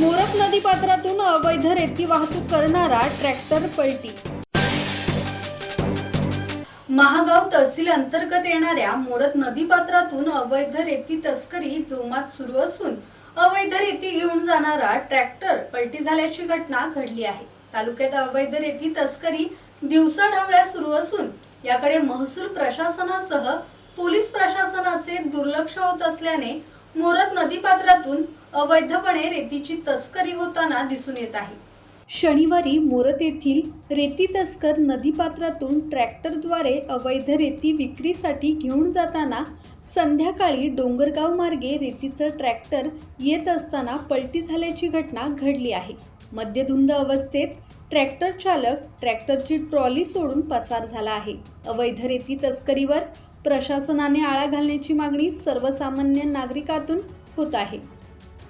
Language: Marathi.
नदीपात्रातून अवैध रेती वाहतूक करणारा ट्रॅक्टर पलटी. महागाव तहसील अंतर्गत येणाऱ्या मोरत नदीपात्रातून अवैध रेती तस्करी जोमात सुरू असून अवैध रेती घेऊन जाणारा ट्रॅक्टर पलटी झाल्याची घटना घडली आहे. तालुक्यात अवैध रेती तस्करी दिवसाढवळ्या सुरू असून याकडे महसूल प्रशासनासह पोलीस प्रशासनाचे दुर्लक्ष होत असल्याने मोरत नदीपात्रातून अवैधपणे रेतीची तस्करी होताना दिसून येत आहे. शनिवारी मोरत येथील रेती तस्कर नदीपात्रातून ट्रॅक्टरद्वारे अवैध रेती विक्रीसाठी घेऊन जाताना संध्याकाळी डोंगरगाव मार्गे रेतीचं ट्रॅक्टर येत असताना पलटी झाल्याची घटना घडली आहे. मद्यधुंद अवस्थेत ट्रॅक्टर चालक ट्रॅक्टरची ट्रॉली सोडून पसार झाला आहे. अवैध रेती तस्करीवर प्रशासनाने आळा घालण्याची मागणी सर्वसामान्य नागरिकातून होत आहे.